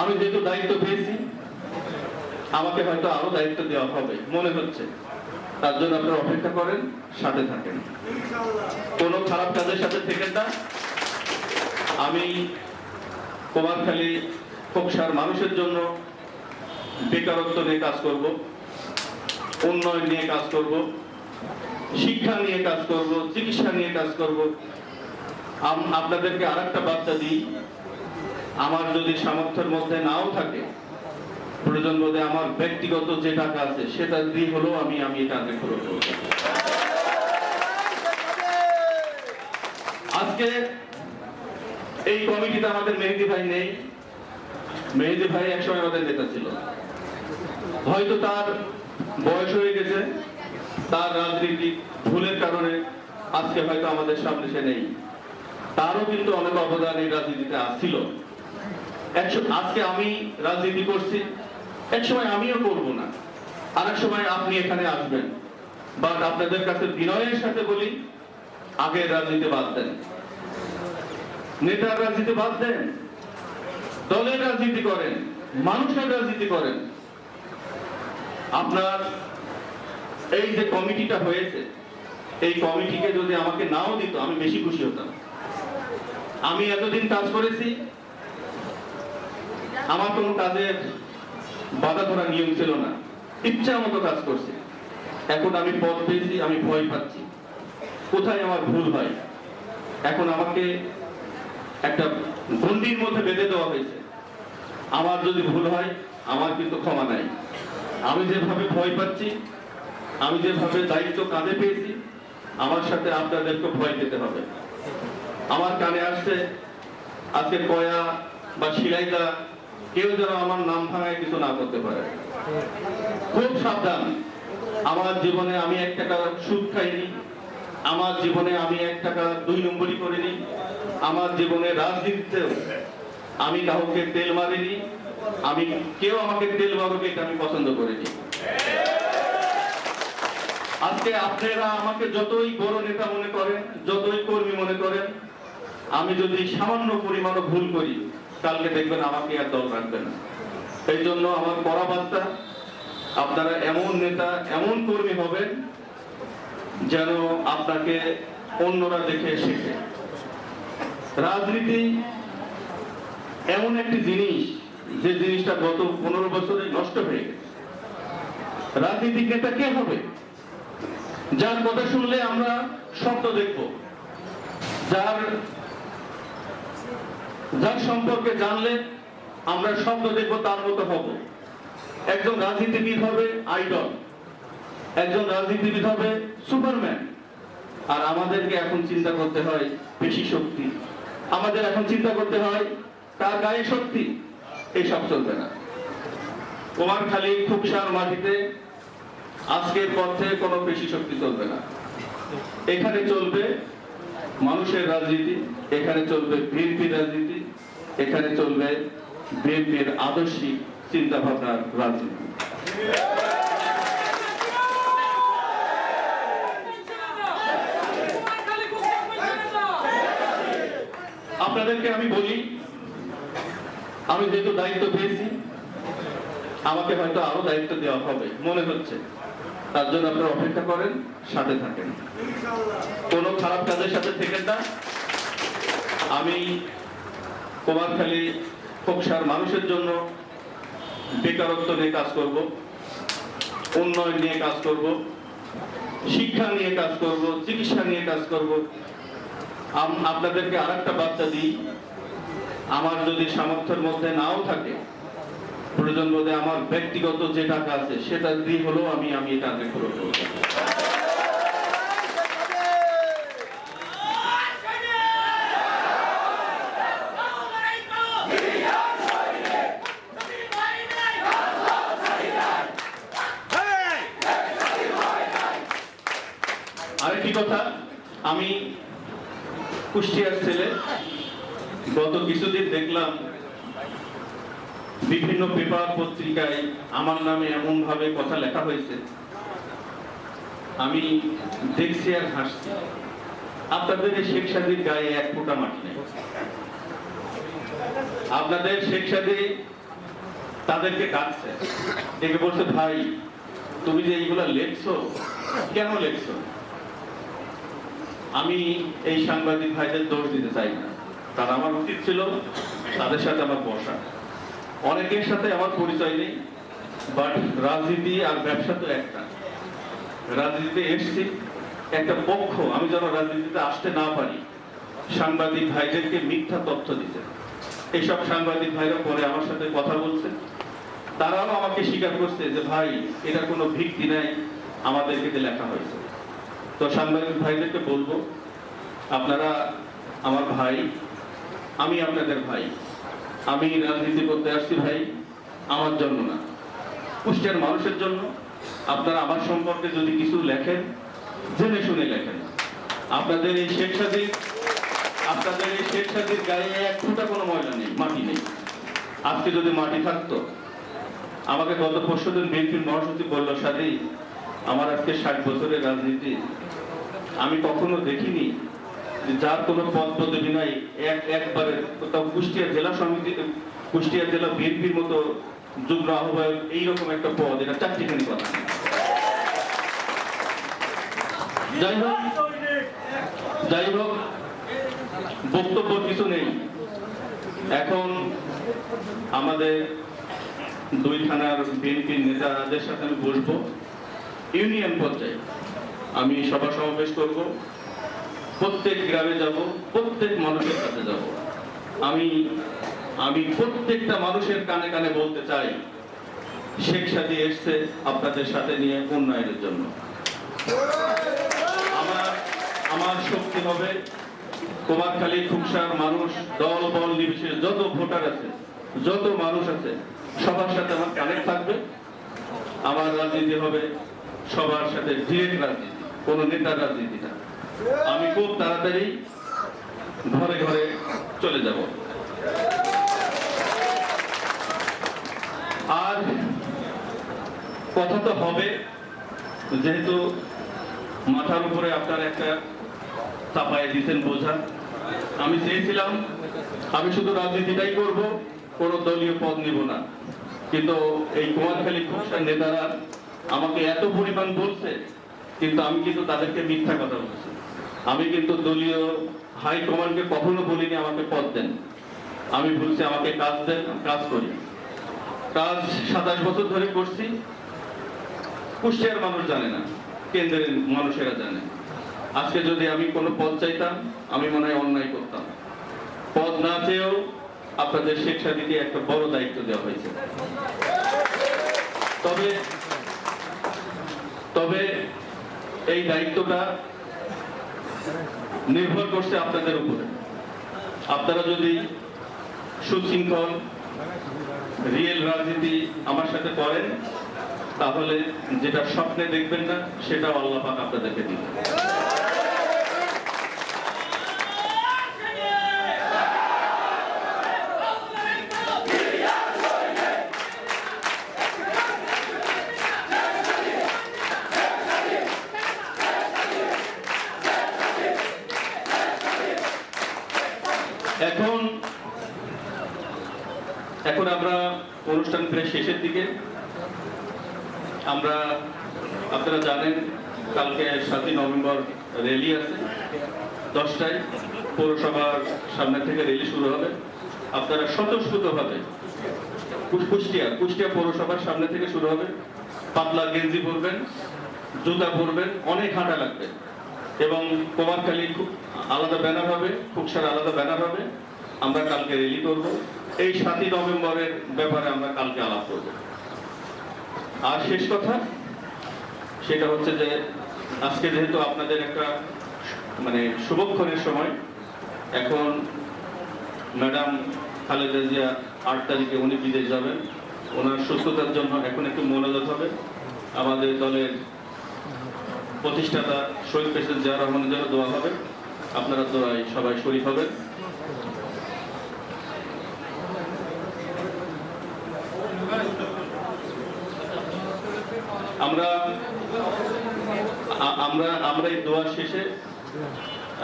আমি যেহেতু দায়িত্ব পেয়েছি, আমাকে হয়তো আরও দায়িত্ব দেওয়া হবে, মনে হচ্ছে। তার জন্য আপনারা অপেক্ষা করেন, সাথে থাকেন। কোনো খারাপ কাজের সাথে থেকেন না। আমি কুমারখালী ফোকসার মানুষের জন্য বেকারত্ব নিয়ে কাজ করব, উন্নয়ন নিয়ে কাজ করব, শিক্ষা নিয়ে কাজ করব, চিকিৎসা নিয়ে কাজ করব। আপনাদেরকে আরেকটা বার্তা দিই আমার যদি সামর্থ্যের মধ্যে নাও থাকে, প্রয়োজন বোধে আমার ব্যক্তিগত যে টাকা আছে, সেটা দিয়ে হলেও আমি আমি এটা আগে পূরণ করব। আজকে এই কমিটিতে আমাদের মেহেদি ভাই নেই। মেহেদি ভাই একসময় আমাদের নেতা ছিল। হয়তো তার বয়স হয়ে গেছে, তার রাজনীতি ভুলের কারণে আজকে হয়তো আমাদের সামনে সে নেই। তারও কিন্তু অনেক অবদান এই রাজনীতিতে আসছিল। আজকে আমি রাজনীতি করছি, এক সময় আমিও করব না, আরেক সময় আপনি এখানে আসবেন। বাট আপনাদের কাছে বিনয়ের সাথে বলি, আগের রাজনীতি বাদ দেন। নেতার রাজনীতি বাদ দেন, দলের রাজনীতি করেন, মানুষের রাজনীতি করেন। আপনার এই যে কমিটিটা হয়েছে, এই কমিটিকে যদি আমাকে নাও দিত, আমি বেশি খুশি হতাম। আমি এতদিন কাজ করেছি আমার কোনো কাজের বাধা ধরা নিয়ম ছিল না। ইচ্ছা মতো কাজ করছি। এখন আমি পদ পেয়েছি, আমি ভয় পাচ্ছি। কোথায় আমার ভুল হয়? এখন আমাকে একটা গন্ডির মধ্যে বেঁধে দেওয়া হয়েছে। আমার যদি ভুল হয়, আমার কিন্তু ক্ষমা নাই। আমি যেভাবে ভয় পাচ্ছি, আমি যেভাবে দায়িত্ব কাঁধে পেয়েছি, আমার সাথে আপনাদেরকে ভয় পেতে হবে। আমার কানে আসছে, আজকে কয়া বা শিলাইদা কেউ যেন আমার নাম ভাঙায় কিছু না করতে পারে। খুব সাবধান। আমার জীবনে আমি এক টাকা সুদ খাইনি। আমার জীবনে আমি এক টাকা দুই নম্বরই করিনি আমার জীবনে রাজনীতিতেও আমি কাউকে তেল মারিনি। আমি কেউ আমাকে তেল মারুক এটা আমি পছন্দ করিনি। আজকে আপনারা আমাকে যতই বড় নেতা মনে করেন, যতই কর্মী মনে করেন, আমি যদি সামান্য পরিমাণও ভুল করি কালকে দেখবেন আমাকে আর দল রাখবে না। এই জন্য আমার কড়া বার্তা আপনারা এমন নেতা, এমন কর্মী হবেন যেন আপনাকে অন্যরা দেখে শেখে রাজনীতি এমন একটি জিনিস, যে জিনিসটা গত পনেরো বছরে নষ্ট হয়ে গেছে। রাজনীতিক নেতা কে হবে? যার কথা শুনলে আমরা শব্দ দেখব। যার যার সম্পর্কে জানলে আমরা শব্দ দেখব তার মতো হব। একজন রাজনীতিবিদ হবে আইডল, একজন রাজনীতিবিদ হবে সুপারম্যান। আর আমাদেরকে এখন চিন্তা করতে হয় পেশি শক্তি। আমাদের এখন চিন্তা করতে হয় তার গায়ে শক্তি। এইসব চলবে না। কুমারখালী খুকসার মাটিতে আজকের পথে কোনো পেশি শক্তি চলবে না। এখানে চলবে মানুষের রাজনীতি, এখানে চলবে বিএনপি রাজনীতি, এখানে চলবে বিএনপির আদর্শিক চিন্তা ভাবনার রাজনীতি। আপনাদেরকে আমি বলি, আমি যেহেতু দায়িত্ব পেয়েছি, আমাকে হয়তো আরও দায়িত্ব দেওয়া হবে, মনে হচ্ছে। তার জন্য আপনারা অপেক্ষা করেন, সাথে থাকেন। কোনো খারাপ কাজের সাথে থেকেন না। আমি কুমারখালী ফোকসার মানুষের জন্য বেকারত্ব নিয়ে কাজ করব, উন্নয়ন নিয়ে কাজ করব, শিক্ষা নিয়ে কাজ করব, চিকিৎসা নিয়ে কাজ করব। আপনাদেরকে আরেকটা বার্তা দিই। আমার যদি সামর্থ্যের মধ্যে নাও থাকে প্রয়োজন বোধে আমার ব্যক্তিগত যে টাকা আছে, সেটা দিয়ে হলেও আমি আমি আগে পূরণ করব। আরেকটি কথা, আমি কুষ্টিয়ার ছেলে। গত কিছুদিন দেখলাম বিভিন্ন পেপার পত্রিকায় আমার নামে এমন ভাবে কথা লেখা হয়েছে। আমি দেখছি আর হাসছি। আপনাদের শেখ সাদির গায়ে এক ফোঁটা মাটি নেই। আপনাদের শেখ সাদি তাদেরকে ডাকছে। ডেকে বলছে, ভাই, তুমি যে এইগুলা লেখছো, কেন লেখছো? আমি এই সাংবাদিক ভাইদের দোষ দিতে চাই না। তারা আমার উচিত ছিল তাদের সাথে আমার বসা। অনেকের সাথে আমার পরিচয় নেই বাট রাজনীতি আর ব্যবসা তো একটা। রাজনীতিতে এসছি, একটা পক্ষ, আমি যেন রাজনীতিতে আসতে না পারি, সাংবাদিক ভাইদেরকে মিথ্যা তথ্য দিতে। এইসব সাংবাদিক ভাইরা পরে আমার সাথে কথা বলছে। তারাও আমাকে স্বীকার করছে যে, ভাই, এটা কোনো ভিত্তি নাই আমাদেরকে লেখা হয়েছে। তো সাংবাদিক ভাইদেরকে বলব, আপনারা আমার ভাই, আমি আপনাদের ভাই। আমি রাজনীতি করতে আসছি ভাই, আমার জন্য না। কুষ্টিয়ার মানুষের জন্য। আপনারা আমার সম্পর্কে যদি কিছু লেখেন, জেনে শুনে লেখেন। আপনাদের এই শেখ আপনাদের এই শেখ গায়ে এক ফুটা কোনো ময়লা নেই, মাটি নেই। আজকে যদি মাটি থাকতো, আমাকে গত পরশু দিন বিএনপির মহাসচিব বলল, সাদি, আমার আজকে ষাট বছরের রাজনীতি। আমি কখনো দেখিনি যার কোনো পদ পদবি নাই, এক, একবারে কোথাও কুষ্টিয়া জেলা সমিতি, কুষ্টিয়া জেলা বিএনপির মতো যুগ্ম আহ্বায়ক, এইরকম একটা পদ, এটা চারটিখানি কথা না। যাই হোক যাই হোক, বক্তব্য কিছু নেই। এখন আমাদের দুই থানার বিএনপির নেতাদের সাথে আমি বসবো। ইউনিয়ন পর্যায়ে আমি সভা সমাবেশ করব। প্রত্যেক গ্রামে যাব, প্রত্যেক মানুষের কাছে যাব। আমি আমি প্রত্যেকটা মানুষের কানে কানে বলতে চাই, শেখ সাদি এসছে আপনাদের সাথে নিয়ে উন্নয়নের জন্য। আমার আমার শক্তি হবে, কুমারখালী খুকসার মানুষ, দল, বল, নির্বিশেষে যত ভোটার আছে, যত মানুষ আছে, সবার সাথে আমার কানেক্ট থাকবে। আমার রাজনীতি হবে, সবার সাথে ডিরেক্ট রাজনীতি, কোনো নেতার রাজনীতি না। আমি খুব তাড়াতাড়ি ঘরে ঘরে চলে যাব। আর কথা তো হবে, যেহেতু মাথার উপরে আপনার একটা চাপায় দিতেন বোঝা। আমি চেয়েছিলাম, আমি শুধু রাজনীতিটাই করব, কোনো দলীয় পদ নিব না। কিন্তু এই কুমারখালী খুবসার নেতারা আমাকে এত পরিমাণ বলছে, কিন্তু আমি কিন্তু তাদেরকে মিথ্যা কথা বলছি। আমি কিন্তু দলীয় হাই কমান্ডকে কখনো বলিনি আমাকে পদ দেন। আমি বলছি আমাকে কাজ দেন, কাজ করি। কাজ সাতাশ বছর ধরে করছি। কুষ্টিয়ার মানুষ জানে না, কেন্দ্রের মানুষেরা জানে। আজকে যদি আমি কোনো পদ চাইতাম, আমি মনে হয় অন্যায় করতাম। পদ না চেয়েও আপনাদের শেখ সাদিকে একটা বড় দায়িত্ব দেওয়া হয়েছে। তবে তবে এই দায়িত্বটা নির্ভর করছে আপনাদের উপরে। আপনারা যদি সুশৃঙ্খল রিয়েল রাজনীতি আমার সাথে করেন, তাহলে যেটা স্বপ্নে দেখবেন না, সেটা আল্লাহ আপনাদেরকে দিবে এখন এখন আমরা অনুষ্ঠান প্রায় শেষের দিকে। আমরা, আপনারা জানেন, কালকে সাতই নভেম্বর র্যালি আছে। দশটায় পৌরসভার সামনে থেকে র্যালি শুরু হবে। আপনারা স্বতঃস্ফূর্তভাবে কুষ্টিয়া কুষ্টিয়া পৌরসভার সামনে থেকে শুরু হবে। পাতলা গেঞ্জি পরবেন, জুতা পরবেন, অনেক হাঁটা লাগবে। এবং কুমারখালী খুব আলাদা ব্যানার হবে খুকসার আলাদা ব্যানার হবে। আমরা কালকে র্যালি করব। এই সাতই নভেম্বরের ব্যাপারে আমরা কালকে আলাপ করব। আর শেষ কথা, সেটা হচ্ছে যে আজকে যেহেতু আপনাদের একটা মানে শুভক্ষণের সময়, এখন ম্যাডাম খালেদা জিয়া আট তারিখে উনি বিদেশ যাবেন। ওনার সুস্থতার জন্য এখন একটু মনোযোগ হবে। আমাদের দলের প্রতিষ্ঠাতা শহীদ প্রেসিডেন্ট জিয়া রহমানের জন্য দোয়া হবে। আপনারা দোয়ায় সবাই শরীফ হবেন। আমরা আমরা আমরা এই দোয়া শেষে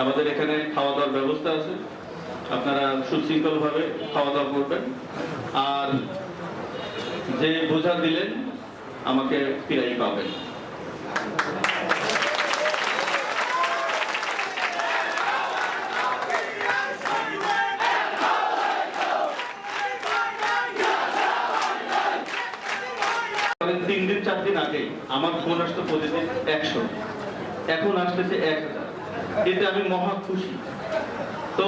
আমাদের এখানে খাওয়া দাওয়ার ব্যবস্থা আছে। আপনারা সুশৃঙ্খলভাবে খাওয়া দাওয়া করবেন। আর যে বোঝা দিলেন, আমাকে ফিরাই পাবেন। আগে আমার ফোন আসতো প্রতিদিন একশো। এখন আসতেছে এক হাজার। এতে আমি মহা খুশি। তো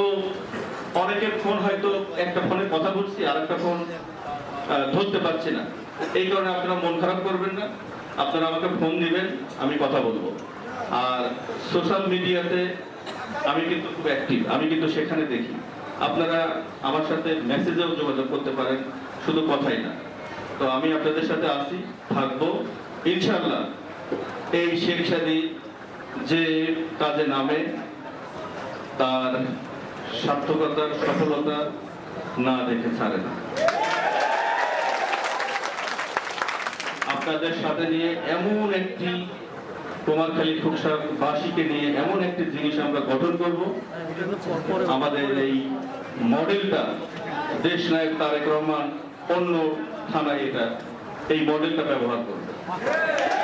অনেকের ফোন হয়তো একটা ফোনে কথা বলছি আর একটা ফোন ধরতে পারছি না। এই কারণে আপনারা মন খারাপ করবেন না। আপনারা আমাকে ফোন দিবেন, আমি কথা বলব। আর সোশ্যাল মিডিয়াতে আমি কিন্তু খুব অ্যাক্টিভ, আমি কিন্তু সেখানে দেখি। আপনারা আমার সাথে মেসেজেও যোগাযোগ করতে পারেন, শুধু কথাই না। তো আমি আপনাদের সাথে আসি, থাকব। ইনশাল্লাহ এই শেখ সাদি যে কাজে নামে, তার সার্থকতার সফলতা না দেখে ছাড়ে না। আপনাদের সাথে নিয়ে এমন একটি কুমারখালী খুকসা বাসীকে নিয়ে এমন একটি জিনিস আমরা গঠন করব। আমাদের এই মডেলটা দেশ নায়ক তারেক রহমান অন্য থানায় এটা, এই মডেলটা ব্যবহার করবে। えっ!